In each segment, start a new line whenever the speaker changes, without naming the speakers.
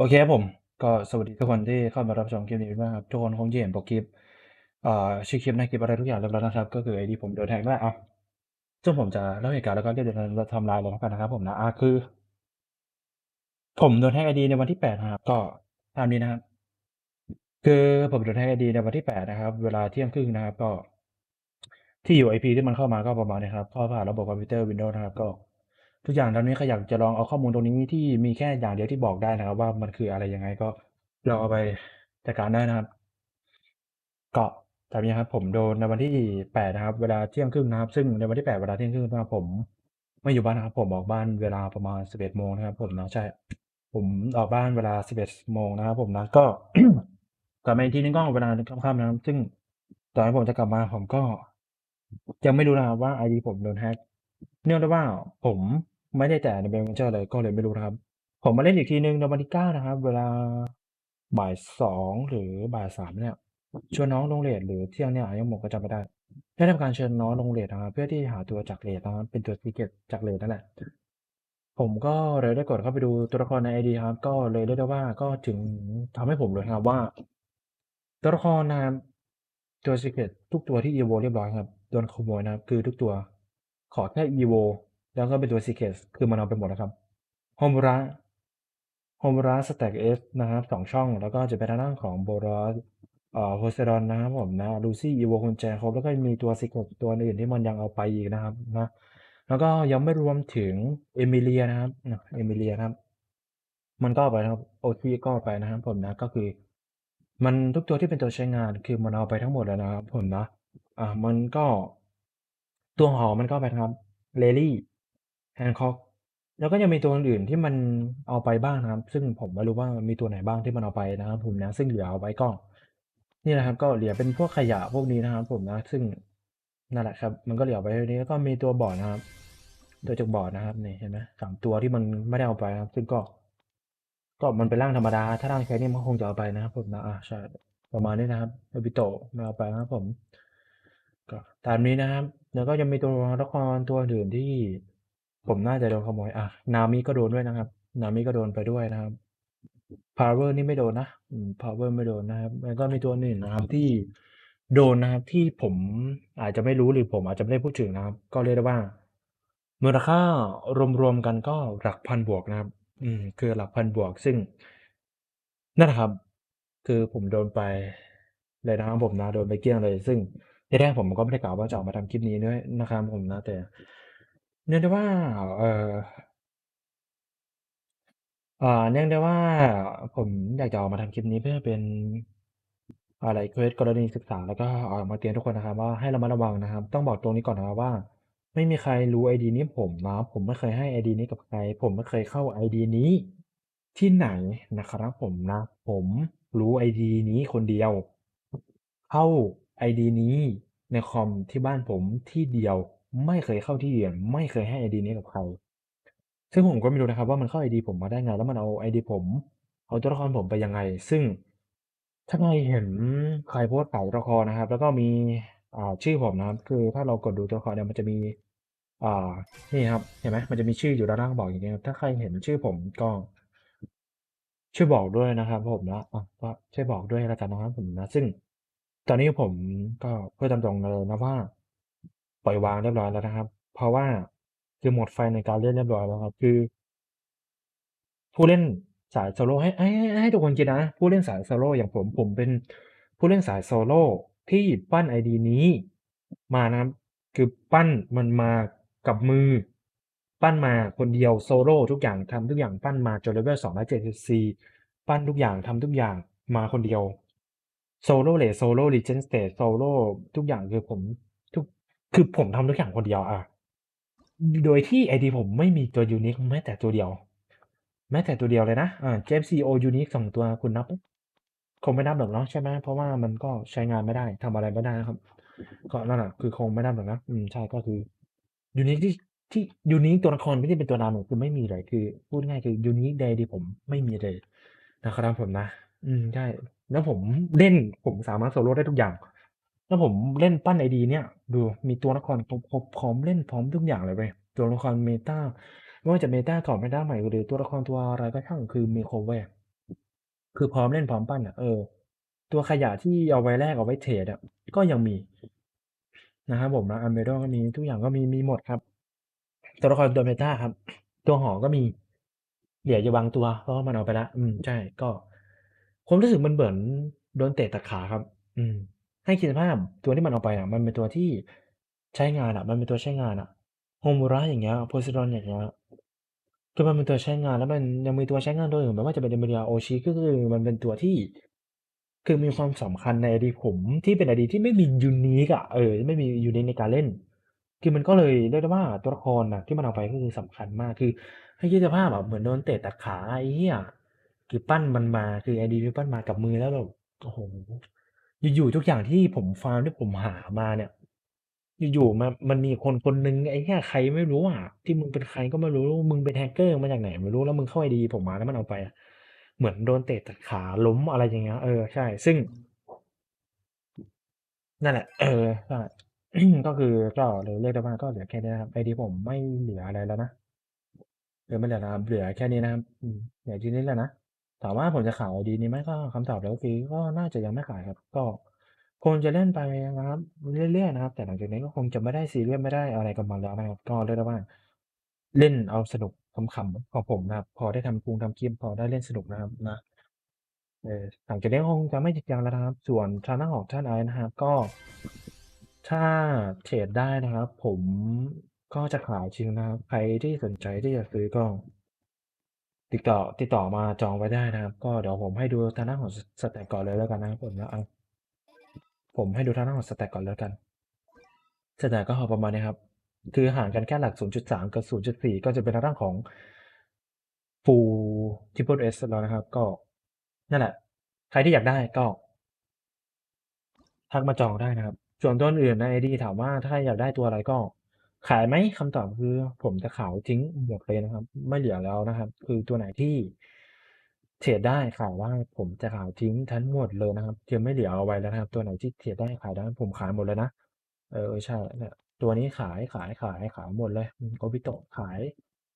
โอเคครับผม ก็สวัสดีทุกคนที่เข้ามารับชมคลิปนี้ด้วยนะครับ ทุกคนคงจะเห็นปกคลิปอ่าชื่อคลิปในคลิปอะไรทุกอย่างเรียบร้อยแล้วนะครับ ก็คือไอที่ผมโดน hack นั่นแหละอาซึ่งผมจะเล่าเหตุการณ์แล้วก็เรียบเรียงไทม์ไลน์เลยแล้วกันนะครับ ผมนะอาคือ ผมโดน hack ไอดีในวันที่8นะครับ ก็ตามนี้นะครับ คือผมโดน hack ไอดีในวันที่8นะครับ เวลาเที่ยงครึ่งนะครับ ก็ที่อยู่ IP ที่มันเข้ามาก็ประมาณนี้ครับเข้าผ่านระบบคอมพิวเตอร์ Windows นะครับ ก็ ทุกอย่างตอนนี้ใครอยากจะลองเอาข้อมูลตรงนี้ที่มีแค่อย่างเดียวที่บอกได้นะครับ ว่ามันคืออะไรยังไงก็ลองเอาไปจัดการได้นะครับก็ตามนี้ครับผมโดนในวันที่8นะครับ เวลาเที่ยงครึ่งนะครับ ซึ่งในวันที่8เวลาเที่ยงครึ่งนะครับผมไม่อยู่บ้านนะครับ ผมออกบ้านเวลาประมาณ11โมงนะครับ ผมนะใช่ ผมออกบ้านเวลา11โมงนะครับ ผมนะก็กลับมาอีกทีหนึ่งก็เวลาค่ำๆนะครับ ซึ่งตอนที่ผมจะกลับมาผมก็ยังไม่รู้นะครับว่าไอดีผมโดน hack เนื่องด้วยว่าผม ไม่ได้แตะ Double Venture เลย ก็เลยไม่รู้นะครับ ผมมาเล่นอีกทีหนึ่งในวันที่9นะครับ เวลาบ่าย2หรือบ่าย3เนี่ยชวนน้องลงเรตหรือเที่ยงเนี่ยยังผมกก็จำไม่ได้ได้ทำการเชิญน้องลงเรตนะครับเพื่อที่หาตัวจากเรตนะครับเป็นตัว Secret จากเรตนั่นแหละผมก็เลยได้กดเข้าไปดูตัวละครในไอดีครับ ก็เลยเรียกได้ว่าก็ถึงทำให้ผมรู้นะครับว่า ตัวละครนะครับตัว Secret ทุกตัวที่ Evo เรียบร้อยครับโดนขโมยนะครับ คือทุกตัวขอแค่ Evo แล้วก็เป็นตัว Secret คือมันเอาไปหมดแล้วครับ Homura Homura Stack S นะครับ2ช่อง แล้วก็จะเป็นทางด้านของ Boros เอ่อ Poseidon นะครับผมนะ Lucy Evo กุญแจครบแล้วก็มีตัว Secret ตัวอื่นที่มันยังเอาไปอีกนะครับนะแล้วก็ยังไม่รวมถึง Emilia นะครับนะ Emilia นะครับ มันก็ไปนะครับ OT ก็ไปนะครับผมนะก็คือ มันทุกตัวที่เป็นตัวใช้งานคือมันเอาไปทั้งหมดเลยนะครับผมนะอ่ามันก็ตัวหอมันก็ไปนะครับ Rally Hancock แล้วก็ยังมีตัวอื่น ๆ ที่มันเอาไปบ้างนะครับ ซึ่งผมไม่รู้ว่ามีตัวไหนบ้างที่มันเอาไปนะครับผมนะ ซึ่งเหลือเอาไว้ก็ นี่นะครับ ก็เหลือเป็นพวกขยะพวกนี้นะครับ ผมนะ ซึ่งนั่นแหละครับ มันก็เหลือไว้เท่านี้แล้วก็มีตัวบอร์ดนะครับ ตัวจากบอร์ดนะครับนี่เห็นไหม3ตัวที่มันไม่ได้เอาไปนะครับ ซึ่งก็ ก็มันเป็นร่างธรรมดา ถ้าร่างแท้เนี่มันคงจะเอาไปนะครับ ผมนะอ่าใช่ประมาณนี้นะครับ Obito ไม่เอาไปนะครับผมก็ตามนี้นะครับ แล้วก็ยังมีตัวละครตัวอื่นที่ ผมน่าจะโดนขโมยอา Nami ก็โดนด้วยนะครับ Nami ก็โดนไปด้วยนะครับ Power นี่ไม่โดนนะ อืม Power ไม่โดนนะครับ แล้วก็มีตัวอื่นนะครับ ที่โดนนะครับ ที่ผมอาจจะไม่รู้ หรือผมอาจจะไม่ได้พูดถึงนะครับ ก็เรียกได้ว่า มูลค่ารวม ๆ กันก็หลักพันบวกนะครับ อืม คือหลักพันบวก ซึ่ง นั่นแหละครับ คือผมโดนไปเลยนะครับผมนะ โดนไปเกลี้ยงเลย ซึ่งที่แรกผมก็ไม่ได้กะว่าจะออกมาทำคลิปนี้ด้วยนะครับผมนะ แต่ เนื่องด้วยว่า เอ่อ อ่า เนื่องด้วยว่า ผมอยากจะออกมาทำคลิปนี้เพื่อเป็นอะไรเคสกรณีศึกษา แล้วก็ออกมาเตือนทุกคนนะครับว่า ให้ระมัดระวังนะครับ ต้องบอกตรงนี้ก่อนนะครับว่า ไม่มีใครรู้ไอดีนี้ผมนะ ผมไม่เคยให้ไอดีนี้กับใคร ผมไม่เคยเข้าไอดีนี้ที่ไหนนะครับผมนะ ผมรู้ไอดีนี้คนเดียว เข้าไอดีนี้ในคอมที่บ้านผมที่เดียว ไม่เคยเข้าที่อื่นไม่เคยให้ไอดีนี้กับใคร ซึ่งผมก็ไม่รู้นะครับว่ามันเข้าไอดีผมมาได้ไง แล้วมันเอาไอดีผม เอาตัวละครผมไปยังไง ซึ่ง ถ้าใครเห็นใครโพสต์ขายตัวละครนะครับ แล้วก็มีอ่าชื่อผมนะครับ คือถ้าเรากดดูตัวละครเนี่ยมันจะมีอ่านี่ครับ เห็นไหมมันจะมีชื่ออยู่ด้านล่างบอกอย่างเงี้ครับ ถ้าใครเห็นชื่อผมก็ช่วยบอกด้วยนะครับ ผมนะอะก็ช่วยบอกด้วยแล้วกันนะครับผมนะ ซึ่งตอนนี้ผมก็เพูดตามตรงเลยนะว่า ล่อยวางเรียบร้อยแล้วนะครับ เพราะว่าคือหมดไฟในการเล่นเรียบร้อยแล้วครับ คือ ผู้เล่นสายโซโลให้ให้ให้ให้ทุกคนคิดนะ ผู้เล่นสายโซโล่อย่างผมผมเป็นผู้เล่นสายโซโล่ที่ปั้นไอดีนี้ มานะครับคือปั้นมันมากับมือ ปั้นมาคนเดียวโซโล่ทุกอย่างทำทุกอย่างปั้นมาจน level 274ปั้นทุกอย่างทำทุกอย่างมาคนเดียว Solo Rage Solo Legend Stage Solo ทุกอย่างคือผม คือผมทำทุกอย่างคนเดียวอาโดยที่ไอดีผมไม่มีตัว unique แม้แต่ตัวเดียว แม้แต่ตัวเดียวเลยนะ อ่า JFCO unique 2ตัวคุณนับ?คงไม่นับหรอกเนาะใช่ไหมเพราะว่ามันก็ใช้งานไม่ได้ทำอะไรไม่ได้นะครับ ก็นั่นแหละคือคงไม่นับหรอกนะ อืมใช่ก็คือ unique ที่ที่ unique ตัวละครที่ได้เป็นตัวนามอะคือไม่มีเลยคือ พูดง่ายคือ unique ในไอดีผมไม่มีเลยนะครับผมนะ อืมใช่แล้วผมเล่นผมสามารถโซโล่ได้ทุกอย่าง แล้วผมเล่นปั้นไอดีเนี่ย ดูมีตัวละครครบพร้อมเล่นพร้อมทุกอย่างเลยเว้ยตัวละคร Meta ไม่ว่าจะ Meta เก่า Meta ใหม่หรือตัวละครตัวอะไรก็ช่างคือมีครบเว้ยคือพร้อมเล่นพร้อมปั้นอะเออ ตัวขยะที่เอาไว้แลกเอาไว้เทรดอะก็ยังมีนะครับผมนะ Albedo ก็มีทุกอย่างก็มีมีหมดครับ ตัวละครตัวเมตาครับ ตัวหอก็มีเหลืออยู่บางตัวเพราะมันเอาไปล้วอืมใช่ก็ความรู้สึกมันเหมือนโดนเตะตัดขาครับ อืม ให้คิดสภาพตัวที่มันเอาไปอะ มันเป็นตัวที่ใช้งานอะ มันเป็นตัวใช้งานอะ Homura อย่างเงี้ย Poseidon อย่างเงี้ยคือมันเป็นตัวใช้งานแล้วมันยังมีตัวใช้งานตัวอื่นไม่ว่าจะเป็น Emilia Oshi ก็คือมันเป็นตัวที่ คือมีความสำคัญใน AD ผมที่เป็น AD ที่ไม่มี unique อะเออ ไม่มี unique ในการเล่น คือมันก็เลยเรียกได้ว่าตัวละครน่ะที่มันเอาไปก็คือสำคัญมากคือ ให้คิดสภาพอะเหมือนโดนเตะตัดขาไอ้เหี้ยคือปั้นมันมาคือ AD ที่ปั้นมากับมือแล้วแบบโอ้โฮ อยู่ ๆ ทุกอย่างที่ผมฟาร์มที่ผมหามาเนี่ย อยู่ ๆ มา มันมีคนคนหนึ่ง ไอ้เหี้ย ใครไม่รู้อะ ที่มึงเป็นใครก็ไม่รู้ มึงเป็น hacker มาจากไหนไม่รู้ แล้วมึงเข้า AD ผมมา แล้วมันเอาไปอะ เหมือนโดนเตะตัดขาล้ม อะไรอย่างเงี้ย เออ ใช่ ซึ่ง นั่นแหละ เออ ใช่ ก็คือ ก็เลยเรียกได้ว่า ก็เหลือแค่นี้นะครับ AD ผมไม่เหลืออะไรแล้วนะ เออ ไม่เหลือแล้วครับ เหลือแค่นี้นะครับ อืม เหลือแค่นี้แหละนะ ถามว่าผมจะขาย AD นี้ไหมก็คำตอบเลยก็คือก็น่าจะยังไม่ขายครับ ก็คงจะเล่นไปนะครับเรื่อยๆนะครับ แต่หลังจากนี้ก็คงจะไม่ได้ซีเรียสไม่ได้อะไรกับมันแล้วนะครับ ก็เรียกได้ว่า เล่นเอาสนุกขำๆของผมนะครับ พอได้ทำคงทำคลิปพอได้เล่นสนุกนะครับนะ เออหลังจากนี้คงจะไม่จริงจังแล้วนะครับ ส่วนทางด้านของท่านไอซ์นะครับก็ ถ้าเทรดได้นะครับ ผมก็จะขายจริงนะครับ ใครที่สนใจที่จะซื้อก็ ติดต่อติดต่อมาจองไว้ได้นะครับ ก็เดี๋ยวผมให้ดูทางด้านของสแต็กก่อนเลยแล้วกันนะครับผมนะอาผมให้ดูทางด้านของสแต็กก่อนแล้วกันสแต็กก็ประมาณนี้ครับ คือห่างกันแค่หลัก 0.3 กับ 0.4 ก็จะเป็นทางด้านของ Full Triple S แล้วนะครับ ก็นั่นแหละ ใครที่อยากได้ก็ทักมาจองได้นะครับ ส่วนตัวอื่นใน AD ถามว่าถ้าอยากได้ตัวอะไรก็ ขายไหม คำตอบคือผมจะขายทิ้งหมดเลยนะครับ ไม่เหลือแล้วนะครับ คือตัวไหนที่เทรดได้ขายได้ผมจะขายทิ้งทั้งหมดเลยนะครับจะไม่เหลือเอาไว้แล้วนะครับ ตัวไหนที่เทรดได้ขายได้ผมขายหมดเลยนะเออใช่เนี่ยตัวนี้ขายขายขายขายหมดเลยอืม Obito ขาย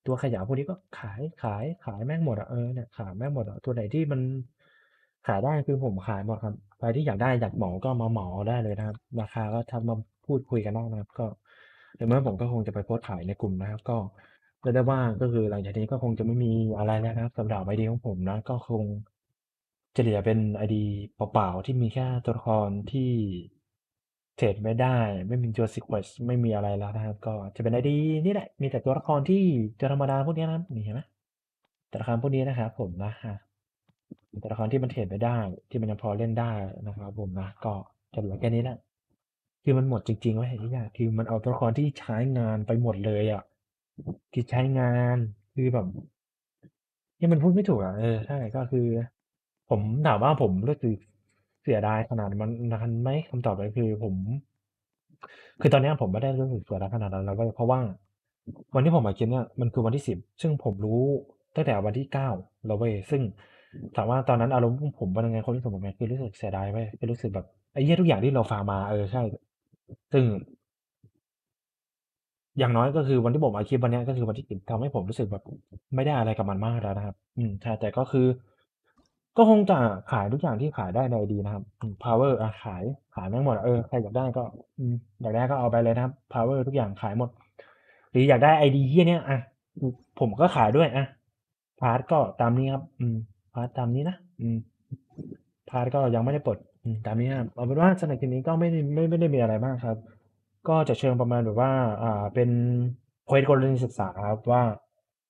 ตัวขยะพวกนี้ก็ขายขายขายแม่งหมดอะเออเนี่ยขายแม่งหมดอะตัวไหนที่มันขายได้คือผมขายหมดครับใครที่อยากได้อยากเหมาก็มาเหมอาได้เลยนะครับ ราคาก็ทักมาพูดคุยกันได้นะครับ ก็ เดี๋ยวเมื่อผมก็คงจะไปโพสต์ขายในกลุ่มนะครับ ก็เรียกได้ว่า ก็คือหลังจากนี้ก็คงจะไม่มีอะไรแล้วนะครับสำหรับ ID ของผมนะ ก็คงจะเหลือเป็น ID เปล่าๆ ที่มีแค่ตัวละครที่เทรดไม่ได้ ไม่มี Jurassic Quest ไม่มีอะไรแล้วนะครับ ก็จะเป็น ID นี่แหละ มีแต่ตัวละครที่ตัวธรรมดาพวกนี้นะครับนี่เห็นไหมตัวละครพวกนี้นะครับผมนะอาเป็นตัวละครที่มันเทรดไม่ได้ ที่มันยังพอเล่นได้นะครับผมนะ ก็จะเหลือแค่นี้แหละ คือมันหมดจริงๆว้ยไอ้เหี้ยคือมันเอาตัวละครที่ใช้งานไปหมดเลยอะคือใช้งานคือแบบเนี่ยมันพูดไม่ถูกอะเออใช่ก็คือ ผมถามว่าผมรู้สึกเสียดายขนาดมันนานไหมคำตอบก็คือผม คือตอนเนี้ยผมไม่ได้รู้สึกเสียดายขนาดนั้นแล้วเว้ยเพราะว่า วันที่ผมอัดคลิปเนี่ยมันคือวันที่10ซึ่งผมรู้ตั้งแต่วันที่9แล้วเว้ยซึ่งถามว่าตอนนั้นอารมณ์ผมเป็นยังไงความรู้สึกผมเป็นไงคือรู้สึกเสียดายเว้ยคือรู้สึกแบบไอ้เหี้ยทุกอย่างที่เราฟาร์มมาเออใช่ ซึ่ง อย่างน้อยก็คือวันที่ผมอัดคลิปวันเนี้ย ก็คือวันที่ 10 ทำให้ผมรู้สึกแบบไม่ได้อะไรกับมันมากแล้วนะครับ อืม ใช่ แต่ก็คือ ก็คงจะขายทุกอย่างที่ขายได้ใน ID นะครับ อืม Power อะขาย ขายแม่งหมดอะเออ ใครอยากได้ก็ อืม อยากได้ก็เอาไปเลยนะครับ Power ทุกอย่างขายหมด หรืออยากได้ ID เหี้ยเนี้ยอะ ผมก็ขายด้วย อะ พาร์ตก็ตามนี้ครับ อืม พาร์ตตามนี้นะ อืม พาร์ตก็ยังไม่ได้ปลด อืม ตามนี้ครับ เอาเป็นว่าสำหรับคลิปนี้ก็ไม่ได้ ไม่ ไม่ได้มีอะไรมากครับ ก็จะเชิงประมาณแบบว่า อ่า เป็น เควส กรณีศึกษาครับว่า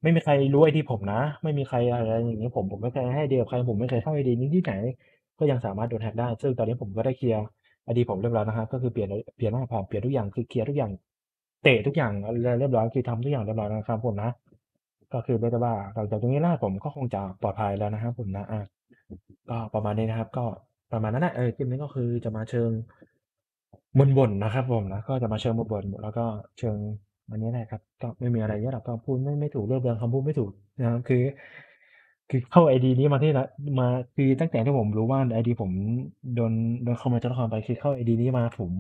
ไม่มีใครรู้ ID ผมนะ ไม่มีใคร อะไรอย่างงี้ ผม ผมไม่เคยให้ ID กับใคร ผมไม่เคยเข้า ID นี้ที่ไหน ก็ยังสามารถโดน hack ได้ ซึ่งตอนนี้ผมก็ได้เคลียร์ ID ผมเรียบร้อยนะครับ ก็คือเปลี่ยนเปลี่ยนหน้าผ่าน เปลี่ยนทุกอย่าง คือเคลียร์ทุกอย่าง เตะทุกอย่าง อะไรเรียบร้อย คือทำทุกอย่างเรียบร้อยแล้วนะครับผมนะ ก็คือเรียกได้ว่า หลังจากตรงนี้แล้วผมก็คงจะปลอดภัยแล้วนะครับผมนะ อา ก็ประมาณนี้นะครับ ก็ ประมาณนั้นแหละเออคลิปนี้ก็คือจะมาเชิงบ่นๆนะครับ ผมนะก็จะมาเชิงบ่นๆแล้วก็เชิงอันนี้แหละครับ ก็ไม่มีอะไรเยอะหรอกก็พูดไม่ไม่ถูกเรียบเรียงคำพูดไม่ถูกนะครับคือ คือเข้า ID นี้มาที่ไรมาคือตั้งแต่ที่ผมรู้ว่า ID ผมโดนโดนขโมยตัวละครไปคือเข้า ID นี้มาผม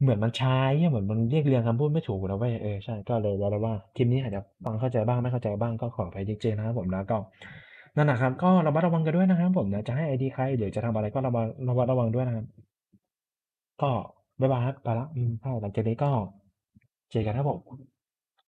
เหมือนมันใช้าไอ้เหี้ยเหมือนมันเรียบเรียงคำพูดไม่ถูกนะเว้ยเออใช่ก็เลยเรียกได้วว่าคลิปนี้อาจจะฟังเข้าใจบ้างไม่เข้าใจบ้างก็ขออภัยจริงๆนะครับผมนะก็ นั่นนะครับ ก็ระมัดระวังกันด้วยนะครับ ผมนะจะให้ไอดีใครหรือจะทำอะไรก็ระวังระมัดระวังด้วยนะครับ ก็บ๊ายบายครับไปละอืมใช่หลังจากนี้ก็เจอกันครับผม